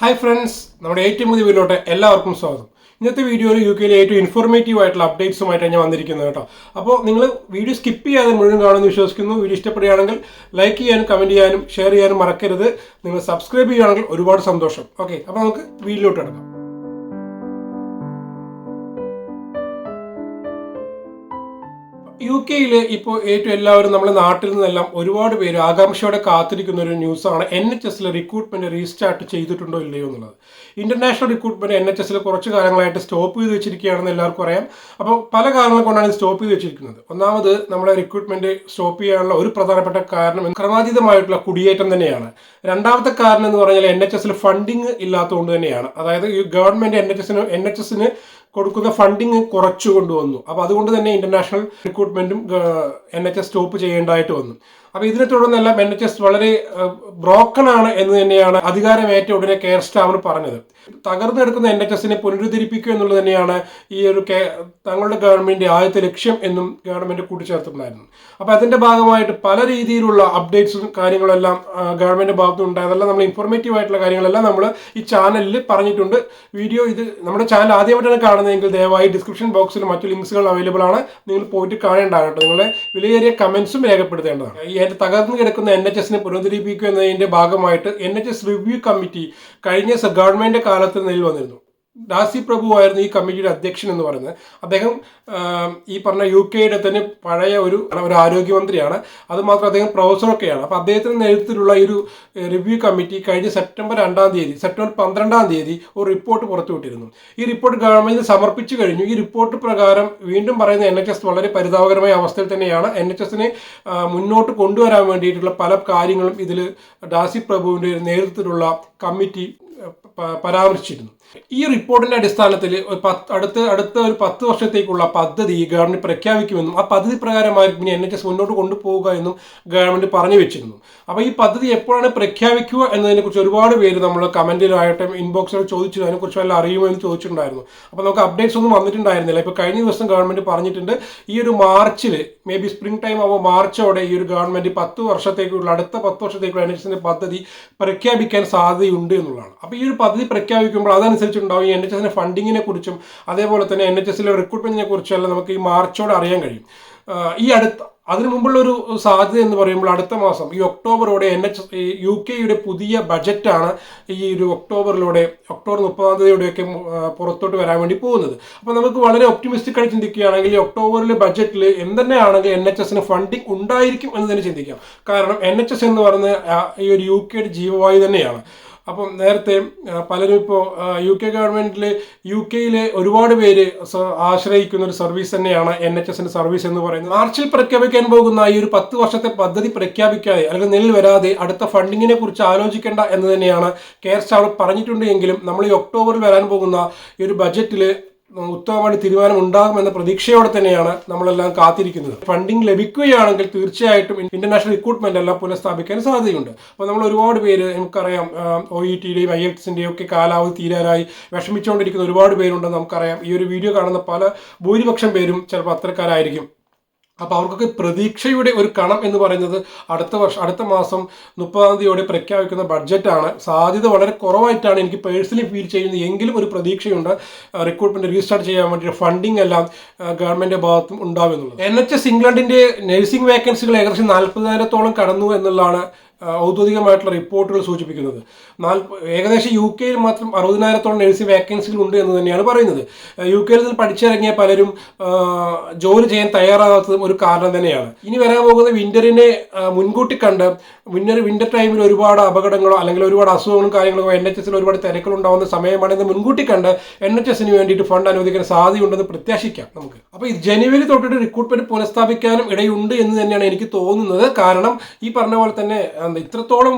Hi friends നമ്മുടെ ഏറ്റവും പുതിയ വീലോട്ട് എല്ലാവർക്കും സ്വാഗതം. ഇന്നത്തെ വീഡിയോയിൽ യു കെയിലെ ഏറ്റവും ഇൻഫോർമേറ്റീവ് ആയിട്ടുള്ള അപ്ഡേറ്റ്സുമായിട്ടാണ് ഞാൻ വന്നിരിക്കുന്നത് കേട്ടോ. അപ്പോൾ നിങ്ങൾ വീഡിയോ സ്കിപ്പ് ചെയ്യാതെ മുഴുവൻ കാണുമെന്ന് വിശ്വസിക്കുന്നു. വീഡിയോ ഇഷ്ടപ്പെടുകയാണെങ്കിൽ ലൈക്ക് ചെയ്യാനും കമന്റ് ചെയ്യാനും ഷെയർ ചെയ്യാനും മറക്കരുത്. നിങ്ങൾ സബ്സ്ക്രൈബ് ചെയ്യുകയാണെങ്കിൽ ഒരുപാട് സന്തോഷം. ഓക്കെ അപ്പോൾ നമുക്ക് വീഡിയോയിലോട്ട് കിടക്കാം. യു കെയിൽ ഇപ്പോൾ ഏറ്റവും എല്ലാവരും നമ്മുടെ നാട്ടിൽ നിന്നെല്ലാം ഒരുപാട് പേര് ആകാംക്ഷയോടെ കാത്തിരിക്കുന്ന ഒരു ന്യൂസാണ് എൻ എച്ച് എസിൽ റിക്രൂട്ട്മെന്റ് റീസ്റ്റാർട്ട് ചെയ്തിട്ടുണ്ടോ ഇല്ലയോ എന്നുള്ളത്. ഇന്റർനാഷണൽ റിക്രൂട്ട്മെന്റ് എൻ എച്ച് എസിൽ കുറച്ച് കാലങ്ങളായിട്ട് സ്റ്റോപ്പ് ചെയ്ത് വെച്ചിരിക്കുകയാണെന്ന് എല്ലാവർക്കും അറിയാം. അപ്പോൾ പല കാരണങ്ങൾ കൊണ്ടാണ് സ്റ്റോപ്പ് ചെയ്ത് വെച്ചിരിക്കുന്നത്. ഒന്നാമത് നമ്മുടെ റിക്രൂട്ട്മെന്റ് സ്റ്റോപ്പ് ചെയ്യാനുള്ള ഒരു പ്രധാനപ്പെട്ട കാരണം ക്രമാതീതമായിട്ടുള്ള കുടിയേറ്റം തന്നെയാണ്. രണ്ടാമത്തെ കാരണം എന്ന് പറഞ്ഞാൽ എൻ എച്ച് എസിൽ ഫണ്ടിങ് ഇല്ലാത്തതുകൊണ്ട് തന്നെയാണ്. അതായത് ഈ ഗവൺമെന്റ് എൻ എച്ച് എസിന് എൻ എച്ച് എസിന് കൊടുക്കുന്ന ഫണ്ടിങ് കുറച്ചു കൊണ്ടുവന്നു. അപ്പോൾ അതുകൊണ്ട് തന്നെ ഇന്റർനാഷണൽ റിക്രൂട്ട്മെന്റും എൻ എച്ച് എസ് സ്റ്റോപ്പ് ചെയ്യേണ്ടതായിട്ട് വന്നു. അപ്പോൾ ഇതിനെ തുടർന്നെല്ലാം എൻ എച്ച് എസ് വളരെ ബ്രോക്കൺ ആണ് എന്ന് തന്നെയാണ് അധികാരമേറ്റ ഉടനെ കെയർ സ്റ്റാഫിന് പറഞ്ഞത്. തകർന്നെടുക്കുന്ന എൻ എച്ച് എസിനെ പുനരുദ്ധരിപ്പിക്കുക എന്നുള്ളത് തന്നെയാണ് ഈ ഒരു തങ്ങളുടെ ഗവൺമെന്റ് ആദ്യത്തെ ലക്ഷ്യം എന്നും ഗവൺമെന്റ് കൂട്ടിച്ചേർത്തിട്ടുണ്ടായിരുന്നു. അപ്പൊ അതിന്റെ ഭാഗമായിട്ട് പല രീതിയിലുള്ള അപ്ഡേറ്റ്സും കാര്യങ്ങളെല്ലാം ഗവൺമെന്റ് ഭാഗത്തു ഉണ്ടായി. അതെല്ലാം നമ്മൾ ഇൻഫോർമേറ്റീവ് ആയിട്ടുള്ള കാര്യങ്ങളെല്ലാം നമ്മൾ ഈ ചാനലിൽ പറഞ്ഞിട്ടുണ്ട്. വീഡിയോ ഇത് നമ്മുടെ ചാനൽ ആദ്യമായിട്ടാണ് കാണുന്നതെങ്കിൽ ദയവായി ഡിസ്ക്രിപ്ഷൻ ബോക്സിൽ മറ്റു ലിങ്ക്സുകൾ അവൈലബിൾ ആണ്. നിങ്ങൾ പോയിട്ട് കാണേണ്ടതാണ് കേട്ടോ. നിങ്ങളുടെ വിലയേറിയ കമന്റ്സും രേഖപ്പെടുത്തേണ്ടതാണ്. ഈ തകർന്നു കിടക്കുന്ന എൻ എച്ച് എസിനെ പുനരുദ്ധരിപ്പിക്കുക എന്നതിന്റെ ഭാഗമായിട്ട് N H S review committee കഴിഞ്ഞ ഗവൺമെന്റ് കാലത്ത് നിലവിൽ വന്നിരുന്നു. ദാസി പ്രഭു ആയിരുന്നു ഈ കമ്മിറ്റിയുടെ അധ്യക്ഷൻ എന്ന് പറയുന്നത്. അദ്ദേഹം ഈ പറഞ്ഞ യു കെയുടെ തന്നെ പഴയ ഒരു ഒരു ആരോഗ്യമന്ത്രിയാണ്. അതുമാത്രം അദ്ദേഹം പ്രൊഫസറൊക്കെയാണ്. അപ്പോൾ അദ്ദേഹത്തിന്റെ നേതൃത്വത്തിലുള്ള ഈ ഒരു റിവ്യൂ കമ്മിറ്റി കഴിഞ്ഞ സെപ്റ്റംബർ രണ്ടാം തീയതി സെപ്റ്റംബർ പന്ത്രണ്ടാം തീയതി ഒരു റിപ്പോർട്ട് പുറത്തുവിട്ടിരുന്നു ഈ റിപ്പോർട്ട് ഗവൺമെന്റിന് സമർപ്പിച്ചു കഴിഞ്ഞു. ഈ റിപ്പോർട്ട് പ്രകാരം വീണ്ടും പറയുന്ന എൻ എച്ച് എസ് വളരെ പരിതാപകരമായ അവസ്ഥയിൽ തന്നെയാണ്. എൻ എച്ച് എസിനെ മുന്നോട്ട് കൊണ്ടുവരാൻ വേണ്ടിയിട്ടുള്ള പല കാര്യങ്ങളും ഇതിൽ ഡാസി പ്രഭുവിന്റെ നേതൃത്വത്തിലുള്ള കമ്മിറ്റി പരാമർശിച്ചിരുന്നു. ഈ റിപ്പോർട്ടിന്റെ അടിസ്ഥാനത്തിൽ ഒരു പത്ത് അടുത്ത അടുത്ത ഒരു പത്ത് വർഷത്തേക്കുള്ള പദ്ധതി ഗവൺമെന്റ് പ്രഖ്യാപിക്കുമെന്നും ആ പദ്ധതി പ്രകാരമായിരിക്കും ഇനി എൻ എച്ച് എസ് മുന്നോട്ട് കൊണ്ടുപോവുക എന്നും ഗവൺമെന്റ് പറഞ്ഞു വെച്ചിരുന്നു. അപ്പോൾ ഈ പദ്ധതി എപ്പോഴാണ് പ്രഖ്യാപിക്കുക എന്നതിനെ കുറിച്ച് ഒരുപാട് പേര് നമ്മൾ കമന്റിലായിട്ടും ഇൻബോക്സിൽ ചോദിച്ചു അതിനെക്കുറിച്ച് വല്ല അറിയുമോ എന്ന് ചോദിച്ചിട്ടുണ്ടായിരുന്നു. അപ്പോൾ നമുക്ക് അപ്ഡേറ്റ്സ് ഒന്നും വന്നിട്ടുണ്ടായിരുന്നില്ല. ഇപ്പോൾ കഴിഞ്ഞ ദിവസം ഗവൺമെന്റ് പറഞ്ഞിട്ടുണ്ട് ഈ ഒരു മാർച്ചിൽ മേ ബി സ്പ്രിംഗ് ടൈം ആവുമ്പോൾ മാർച്ചോടെ ഈ ഒരു ഗവൺമെന്റ് പത്ത് വർഷത്തേക്കുള്ള അടുത്ത പത്ത് വർഷത്തേക്കുള്ള എൻ എച്ച് എസിന്റെ പദ്ധതി പ്രഖ്യാപിക്കാൻ സാധ്യതയുണ്ട് എന്നുള്ളതാണ്. അപ്പോൾ ഈ ഒരു പദ്ധതി പ്രഖ്യാപിക്കുമ്പോൾ അതനുസരിച്ചുണ്ടാവും ഈ എൻ എച്ച് എസിന്റെ ഫണ്ടിങ്ങിനെ കുറിച്ചും അതേപോലെ തന്നെ എൻ എച്ച് എസിലെ റിക്രൂട്ട്മെന്റിനെ കുറിച്ചും എല്ലാം നമുക്ക് ഈ മാർച്ചോടെ അറിയാൻ കഴിയും. ഈ അടുത്ത അതിനു മുമ്പുള്ള ഒരു സാധ്യത എന്ന് പറയുമ്പോൾ അടുത്ത മാസം ഈ ഒക്ടോബറോടെ എൻ എച്ച് യു കെയുടെ പുതിയ ബജറ്റാണ് ഈ ഒരു ഒക്ടോബറിലൂടെ ഒക്ടോബർ മുപ്പതാം തീയതിയോടെയൊക്കെ പുറത്തോട്ട് വരാൻ വേണ്ടി പോകുന്നത്. അപ്പോൾ നമുക്ക് വളരെ ഒപ്റ്റിമിസ്റ്റിക് ആയി ചിന്തിക്കുകയാണെങ്കിൽ ഈ ഒക്ടോബറിലെ ബജറ്റിൽ എന്തെന്നെയാണെങ്കിൽ എൻ എച്ച് എസിന് ഫണ്ടിങ് ഉണ്ടായിരിക്കും എന്ന് തന്നെ ചിന്തിക്കാം. കാരണം എൻ എച്ച് എസ് എന്ന് പറയുന്നത് ഈ ഒരു യു കെയുടെ ജീവവായു തന്നെയാണ്. അപ്പം നേരത്തെ പലരും ഇപ്പോൾ യു കെ ഗവൺമെന്റിൽ യു കെയിലെ ഒരുപാട് പേര് ആശ്രയിക്കുന്ന ഒരു സർവീസ് തന്നെയാണ് എൻ എച്ച് എസിന്റെ സർവീസ് എന്ന് പറയുന്നത്. മാർച്ചിൽ പ്രഖ്യാപിക്കാൻ പോകുന്ന ഈ ഒരു പത്ത് വർഷത്തെ പദ്ധതി പ്രഖ്യാപിക്കാതെ അല്ലെങ്കിൽ നിലവിൽ വരാതെ അടുത്ത ഫണ്ടിങ്ങിനെ കുറിച്ച് ആലോചിക്കേണ്ട എന്ന് തന്നെയാണ് കെയർ സ്റ്റാഫ് പറഞ്ഞിട്ടുണ്ട് എങ്കിലും നമ്മൾ ഈ ഒക്ടോബറിൽ വരാൻ പോകുന്ന ഈ ഒരു ബജറ്റിൽ ഉത്തമമായ തീരുമാനം ഉണ്ടാകുമെന്ന പ്രതീക്ഷയോടെ തന്നെയാണ് നമ്മളെല്ലാം കാത്തിരിക്കുന്നത്. ഫണ്ടിങ് ലഭിക്കുകയാണെങ്കിൽ തീർച്ചയായിട്ടും ഇന്റർനാഷണൽ റിക്രൂട്ട്മെന്റ് എല്ലാം പുനഃസ്ഥാപിക്കാൻ സാധ്യതയുണ്ട്. അപ്പോൾ നമ്മൾ ഒരുപാട് പേര് നമുക്കറിയാം ഒ ഇ ടിയുടെയും ഐ എക്സിന്റെയും ഒക്കെ കാലാവധി തീരാനായി വിഷമിച്ചുകൊണ്ടിരിക്കുന്ന ഒരുപാട് പേരുണ്ടെന്ന് നമുക്കറിയാം. ഈ ഒരു വീഡിയോ കാണുന്ന പല ഭൂരിപക്ഷം പേരും ചിലപ്പോൾ അത്തരക്കാരായിരിക്കും. അപ്പോൾ അവർക്കൊക്കെ പ്രതീക്ഷയുടെ ഒരു കണം എന്ന് പറയുന്നത് അടുത്ത വർഷം അടുത്ത മാസം മുപ്പതാം തീയതിയോടെ പ്രഖ്യാപിക്കുന്ന ബഡ്ജറ്റാണ്. സാധ്യത വളരെ കുറവായിട്ടാണ് എനിക്ക് പേഴ്സണലി ഫീൽ ചെയ്യുന്നത്. എങ്കിലും ഒരു പ്രതീക്ഷയുണ്ട് റിക്രൂട്ട്മെന്റ് റീസ്റ്റാർട്ട് ചെയ്യാൻ വേണ്ടി ഫണ്ടിങ് എല്ലാം ഗവൺമെന്റിന്റെ ഭാഗത്തും ഉണ്ടാവുമെന്നുള്ളത്. എൻ എച്ച് എസ് ഇംഗ്ലണ്ടിന്റെ നഴ്സിംഗ് വേക്കൻസികൾ ഏകദേശം നാൽപ്പതിനായിരത്തോളം കടന്നു എന്നുള്ളതാണ് ഔദ്യോഗികമായിട്ടുള്ള റിപ്പോർട്ടുകൾ സൂചിപ്പിക്കുന്നത്. ഏകദേശം യു കെയിൽ മാത്രം അറുപതിനായിരത്തോളം നഴ്സിംഗ് വേക്കൻസികൾ ഉണ്ട് എന്ന് തന്നെയാണ് പറയുന്നത്. യു കെയിൽ നിന്ന് പഠിച്ചിറങ്ങിയ പലരും ജോലി ചെയ്യാൻ തയ്യാറാകാത്തതും ഒരു കാരണം തന്നെയാണ്. ഇനി വരാൻ പോകുന്ന വിന്ററിനെ മുൻകൂട്ടി കണ്ട് വിന്റർ വിന്റർ ടൈമിൽ ഒരുപാട് അപകടങ്ങളോ അല്ലെങ്കിൽ ഒരുപാട് അസുഖങ്ങളും കാര്യങ്ങളോ എൻ എച്ച് എസിൽ ഒരുപാട് തിരക്കുകളുണ്ടാവുന്ന സമയമാണെന്ന് മുൻകൂട്ടി കണ്ട് എൻ എച്ച് എസിന് വേണ്ടിയിട്ട് ഫണ്ട് അനുവദിക്കാൻ സാധ്യതയുണ്ടെന്ന് പ്രത്യാശിക്കാം നമുക്ക്. അപ്പോൾ ഈ ജനുവരി തൊട്ടിട്ട് റിക്രൂട്ട്മെന്റ് പുനഃസ്ഥാപിക്കാനും ഇടയുണ്ട് എന്ന് തന്നെയാണ് എനിക്ക് തോന്നുന്നത്. കാരണം ഈ പറഞ്ഞ പോലെ തന്നെ ഇത്രത്തോളം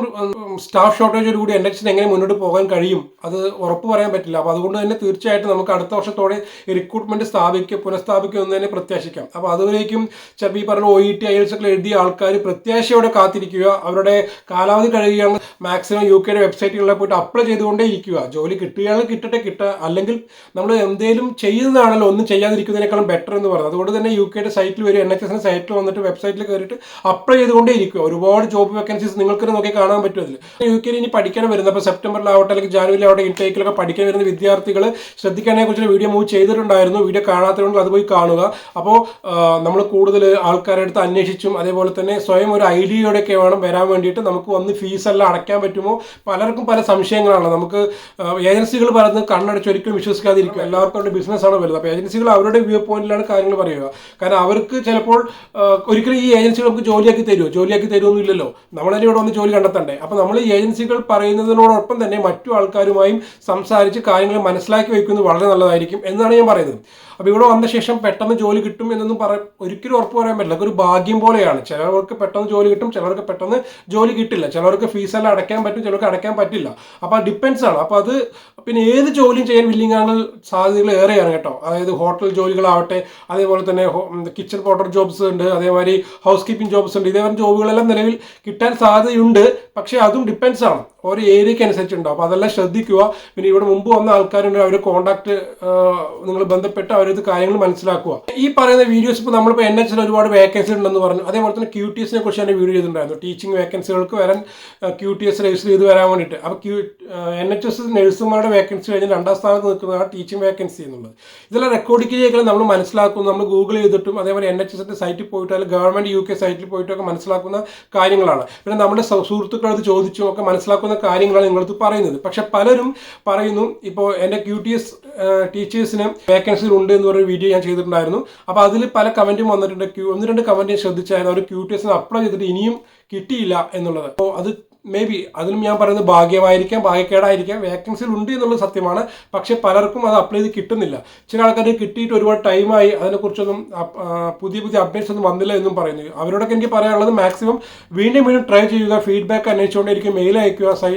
സ്റ്റാഫ് ഷോർട്ടേജോട് കൂടി എച്ച് എങ്ങനെ മുന്നോട്ട് പോകാൻ കഴിയും? അത് ഉറപ്പ് പറയാൻ പറ്റില്ല. അപ്പോൾ അതുകൊണ്ട് തന്നെ തീർച്ചയായിട്ടും നമുക്ക് അടുത്ത വർഷത്തോടെ റിക്രൂട്ട്മെന്റ് സ്ഥാപിക്കുക പുനഃസ്ഥാപിക്കുക എന്ന് തന്നെ പ്രത്യാശിക്കാം. അപ്പോൾ അതുവരേക്കും ചിലപ്പോൾ ഈ പറഞ്ഞ ഒ ഇ ടി ഐൽസ് ഒക്കെ എഴുതിയ ആൾക്കാർ പ്രത്യാശയോടെ കാത്തിരിക്കുക. അവരുടെ കാലാവധി കഴിയുകയാണ്. മാക്സിമം യു കെയുടെ വെബ്സൈറ്റുകളിൽ പോയിട്ട് അപ്ലൈ ചെയ്തുകൊണ്ടേ ഇരിക്കുക ജോലി കിട്ടുകയാണെങ്കിൽ കിട്ടട്ടെ കിട്ടുക അല്ലെങ്കിൽ നമ്മൾ എന്തെങ്കിലും ചെയ്യുന്നതാണല്ലോ ഒന്നും ചെയ്യാതിരിക്കുന്നതിനേക്കാളും ബെറ്റർ എന്ന് പറയുന്നത്. അതുകൊണ്ട് തന്നെ യു കെയുടെ സൈറ്റിൽ വരും എൻ എച്ച് എസിന്റെ സൈറ്റിൽ വന്നിട്ട് വെബ്സൈറ്റിൽ കയറിയിട്ട് അപ്ലൈ ചെയ്തുകൊണ്ടേ ഇരിക്കുക ഒരുപാട് ജോബ് വേക്കൻസീസ് നിങ്ങൾക്ക് നോക്കി കാണാൻ പറ്റും അതിൽ യു കെയിൽ ഇനി പഠിക്കാൻ വരുന്നത് അപ്പോൾ സെപ്റ്റംബറിലാവട്ടെ അല്ലെങ്കിൽ ജാനുവരിയിലാവട്ടെ ഇൻടേക്കിലൊക്കെ പഠിക്കാൻ വരുന്ന വിദ്യാർത്ഥികൾ ശ്രദ്ധിക്കാനെ കുറിച്ച് വീഡിയോ മൂവ് ചെയ്തിട്ടുണ്ടായിരുന്നു. വീഡിയോ കാണാത്തതുകൊണ്ട് അത് പോയി കാണുക. അപ്പോൾ നമ്മൾ കൂടുതൽ ആൾക്കാരുടെ അടുത്ത് അന്വേഷിച്ചും അതേപോലെ തന്നെ സ്വയം ഒരു ഐഡിയയോടെയൊക്കെ വേണം വരാൻ വേണ്ടിയിട്ട് നമുക്ക് വന്ന് ഫീസെല്ലാം അടയ്ക്കാൻ പറ്റുമോ? പലർക്കും പല സംശയങ്ങളാണ്. നമുക്ക് ഏജൻസികൾ പറയുന്നത് കണ്ണടച്ച് ഒരിക്കലും വിശ്വസിക്കാതിരിക്കും എല്ലാവർക്കും അവരുടെ ബിസിനസ്സാണ് വരുന്നത് അപ്പോൾ ഏജൻസികൾ അവരുടെ വ്യൂ പോയിന്റിലാണ് കാര്യങ്ങൾ പറയുക. കാരണം അവർക്ക് ചിലപ്പോൾ ഒരിക്കലും ഈ ഏജൻസികൾ നമുക്ക് ജോലിയാക്കി തരുമോ ജോലിയാക്കി തരുമൊന്നുമില്ലല്ലോ ഇല്ലല്ലോ തന്നെ ഇവിടെ വന്ന് ജോലി കണ്ടെത്തണ്ടേ? അപ്പോൾ നമ്മൾ ഈ ഏജൻസികൾ പറയുന്നതിനോടൊപ്പം തന്നെ മറ്റു ആൾക്കാരുമായും സംസാരിച്ച് കാര്യങ്ങൾ മനസ്സിലാക്കി വയ്ക്കുന്നത് വളരെ നല്ലതായിരിക്കും എന്നാണ് ഞാൻ പറയുന്നത്. അപ്പോൾ ഇവിടെ വന്ന ശേഷം പെട്ടെന്ന് ജോലി കിട്ടും എന്നൊന്നും പറ ഒരിക്കലും ഉറപ്പ് പറയാൻ പറ്റില്ല. അതൊരു ഭാഗ്യം പോലെയാണ്. ചിലവർക്ക് പെട്ടെന്ന് ജോലി കിട്ടും ചിലവർക്ക് പെട്ടെന്ന് ജോലി കിട്ടില്ല. ചിലർക്ക് ഫീസെല്ലാം അടയ്ക്കാൻ പറ്റും ചിലർക്ക് അടയ്ക്കാൻ പറ്റില്ല. അപ്പോൾ ഡിപ്പെൻസ് ആണ്. അപ്പോൾ അത് പിന്നെ ഏത് ജോലിയും ചെയ്യാൻ വില്ലിങ്ങാണ് സാധ്യതകൾ ഏറെയാണ് കേട്ടോ. അതായത് ഹോട്ടൽ ജോലികളാവട്ടെ അതേപോലെ തന്നെ കിച്ചൺ പോട്ടർ ജോബ്സ് ഉണ്ട് അതേമാതിരി ഹൗസ് കീപ്പിംഗ് ജോബ്സ് ഉണ്ട്. ഇതേപോലെ ജോബുകളെല്ലാം നിലവിൽ കിട്ടാൻ സാധ്യതയുണ്ട്. പക്ഷേ അതും ഡിപ്പെൻസ് ആണ്. ഓരോ ഏരിയയ്ക്ക് അനുസരിച്ചുണ്ടാവും. അപ്പോൾ അതെല്ലാം ശ്രദ്ധിക്കുക. പിന്നെ ഇവിടെ മുമ്പ് വന്ന ആൾക്കാരുണ്ട്. അവരെ കോൺടാക്ട് നിങ്ങൾ ബന്ധപ്പെട്ട് അവരത് കാര്യങ്ങൾ മനസ്സിലാക്കുക. ഈ പറയുന്ന വീഡിയോസ് ഇപ്പോൾ നമ്മളിപ്പോൾ എൻ എച്ചിൽ ഒരുപാട് വേക്കൻസി ഉണ്ടെന്ന് പറഞ്ഞു. അതേപോലെ തന്നെ ക്യൂ ടി എസിനെ കുറിച്ച് ഞാൻ വീഡിയോ ചെയ്തിട്ടുണ്ടായിരുന്നു. ടീച്ചിങ് വേക്കൻസികൾക്ക് വരാൻ ക്യൂ ടി എസ് രജിസ്റ്റർ ചെയ്ത് വരാൻ വേണ്ടിയിട്ട്. അപ്പോൾ ക്യൂ എൻ എച്ച് എസ് നഴ്സുമാരുടെ വേക്കൻസി കഴിഞ്ഞ് രണ്ടാം സ്ഥാനത്ത് നിൽക്കുന്നതാണ് ടീച്ചിങ് വേക്കൻസി എന്നുള്ളത്. ഇതെല്ലാം റെക്കോർഡ് ചെയ്യുകയും നമ്മൾ മനസ്സിലാക്കുന്നു. നമ്മൾ ഗൂഗിൾ ചെയ്തിട്ടും അതേപോലെ എൻ എച്ച് എസിന്റെ സൈറ്റിൽ പോയിട്ട് അല്ലെങ്കിൽ ഗവൺമെന്റ് യു കെ സൈറ്റിൽ പോയിട്ടൊക്കെ മനസ്സിലാക്കുന്ന കാര്യങ്ങളാണ്. പിന്നെ നമ്മുടെ സുഹൃത്തുക്കളത് ചോദിച്ചും ഒക്കെ മനസ്സിലാക്കുന്ന കാര്യങ്ങളാണ് നിങ്ങളടുത്ത് പറയുന്നത്. പക്ഷെ പലരും പറയുന്നു ഇപ്പോൾ എന്റെ ക്യൂ ടി എസ് ടീച്ചേഴ്സിന് വേക്കൻസി ഉണ്ട് എന്ന് പറയുന്ന വീഡിയോ ഞാൻ ചെയ്തിട്ടുണ്ടായിരുന്നു. അപ്പോൾ അതിൽ പല കമന്റും വന്നിട്ടുണ്ട്. ക്യൂ ഒന്ന് രണ്ട് കമന്റ് ശ്രദ്ധിച്ചായിരുന്നു. അവർ ക്യൂ ടി എസിന് അപ്ലൈ ചെയ്തിട്ട് ഇനിയും കിട്ടിയില്ല എന്നുള്ളത്. അപ്പോൾ അത് മേ ബി അതിലും ഞാൻ പറയുന്നത് ഭാഗ്യമായിരിക്കാം ഭാഗ്യക്കേടായിരിക്കാം വേക്കൻസിൽ ഉണ്ട് എന്നുള്ളത് സത്യമാണ്. പക്ഷേ പലർക്കും അത് അപ്ലൈ ചെയ്ത് കിട്ടുന്നില്ല. ചില ആൾക്കാർക്ക് കിട്ടിയിട്ട് ഒരുപാട് ടൈമായി അതിനെക്കുറിച്ചൊന്നും പുതിയ പുതിയ അപ്ഡേറ്റ്സ് ഒന്നും വന്നില്ല എന്നും പറയുന്നു. അവരോടൊക്കെ എനിക്ക് പറയാനുള്ളത് മാക്സിമം വീണ്ടും വീണ്ടും ട്രൈ ചെയ്യുക ഫീഡ്ബാക്ക് അന്വേഷിച്ചുകൊണ്ടിരിക്കുക മെയിൽ അയക്കുക സൈ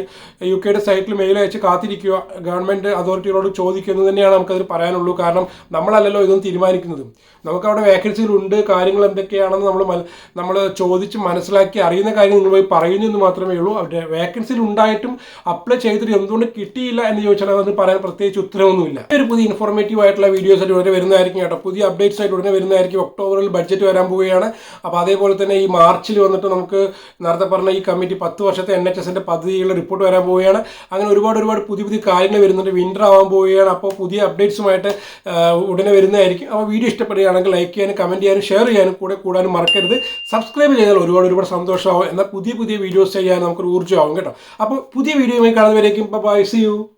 യു കെയുടെ സൈറ്റിൽ മെയിൽ അയച്ച് കാത്തിരിക്കുക ഗവൺമെന്റ് അതോറിറ്റികളോട് ചോദിക്കുന്നത് തന്നെയാണ് നമുക്കതിൽ പറയാനുള്ളൂ. കാരണം നമ്മളല്ലല്ലോ ഇതൊന്നും തീരുമാനിക്കുന്നത്. നമുക്കവിടെ വേക്കൻസികളുണ്ട് കാര്യങ്ങൾ എന്തൊക്കെയാണെന്ന് നമ്മൾ നമ്മൾ ചോദിച്ച് മനസ്സിലാക്കി അറിയുന്ന കാര്യം നിങ്ങൾ പോയി പറയുന്നു എന്ന് മാത്രമേ ഉള്ളൂ. അവിടെ വേക്കൻസിയിൽ ഉണ്ടായിട്ടും അപ്ലൈ ചെയ്തിട്ട് എന്തുകൊണ്ട് കിട്ടിയില്ല എന്ന് ചോദിച്ചാൽ അതിന് പറയാൻ പ്രത്യേകിച്ച് ഉത്തരവൊന്നുമില്ല. ഒരു പുതിയ ഇൻഫോർമേറ്റീവ് ആയിട്ടുള്ള വീഡിയോസ് ആയിട്ട് ഉടനെ വരുന്നതായിരിക്കും കേട്ടോ. പുതിയ അപ്ഡേറ്റ്സ് ആയിട്ട് ഉടനെ വരുന്നതായിരിക്കും. ഒക്ടോബറിൽ ബഡ്ജറ്റ് വരാൻ പോവുകയാണ്. അപ്പോൾ അതേപോലെ തന്നെ ഈ മാർച്ചിൽ വന്നിട്ട് നമുക്ക് നേരത്തെ പറഞ്ഞ ഈ കമ്മിറ്റി പത്ത് വർഷത്തെ എൻ എച്ച് എസിന്റെ പദ്ധതികളുടെ റിപ്പോർട്ട് വരാൻ പോവുകയാണ്. അങ്ങനെ ഒരുപാട് ഒരുപാട് പുതിയ പുതിയ കാര്യങ്ങൾ വരുന്നുണ്ട്. വിന്റർ ആവാൻ പോവുകയാണ്. അപ്പോൾ പുതിയ അപ്ഡേറ്റ്സുമായിട്ട് ഉടനെ വരുന്നതായിരിക്കും. അപ്പോൾ വീഡിയോ ഇഷ്ടപ്പെടുകയാണെങ്കിൽ ലൈക്ക് ചെയ്യാനും കമന്റ് ചെയ്യാനും ഷെയർ ചെയ്യാനും കൂടെ കൂടാനും മറക്കരുത്. സബ്സ്ക്രൈബ് ചെയ്താൽ ഒരുപാട് ഒരുപാട് സന്തോഷമാവും. എന്നാൽ പുതിയ പുതിയ വീഡിയോസ് ചെയ്യാൻ നമുക്കൊരു ഊർജമാവും കേട്ടോ. അപ്പോൾ പുതിയ വീഡിയോയുമായി കാണുന്നവരേക്കും ബൈ സി യു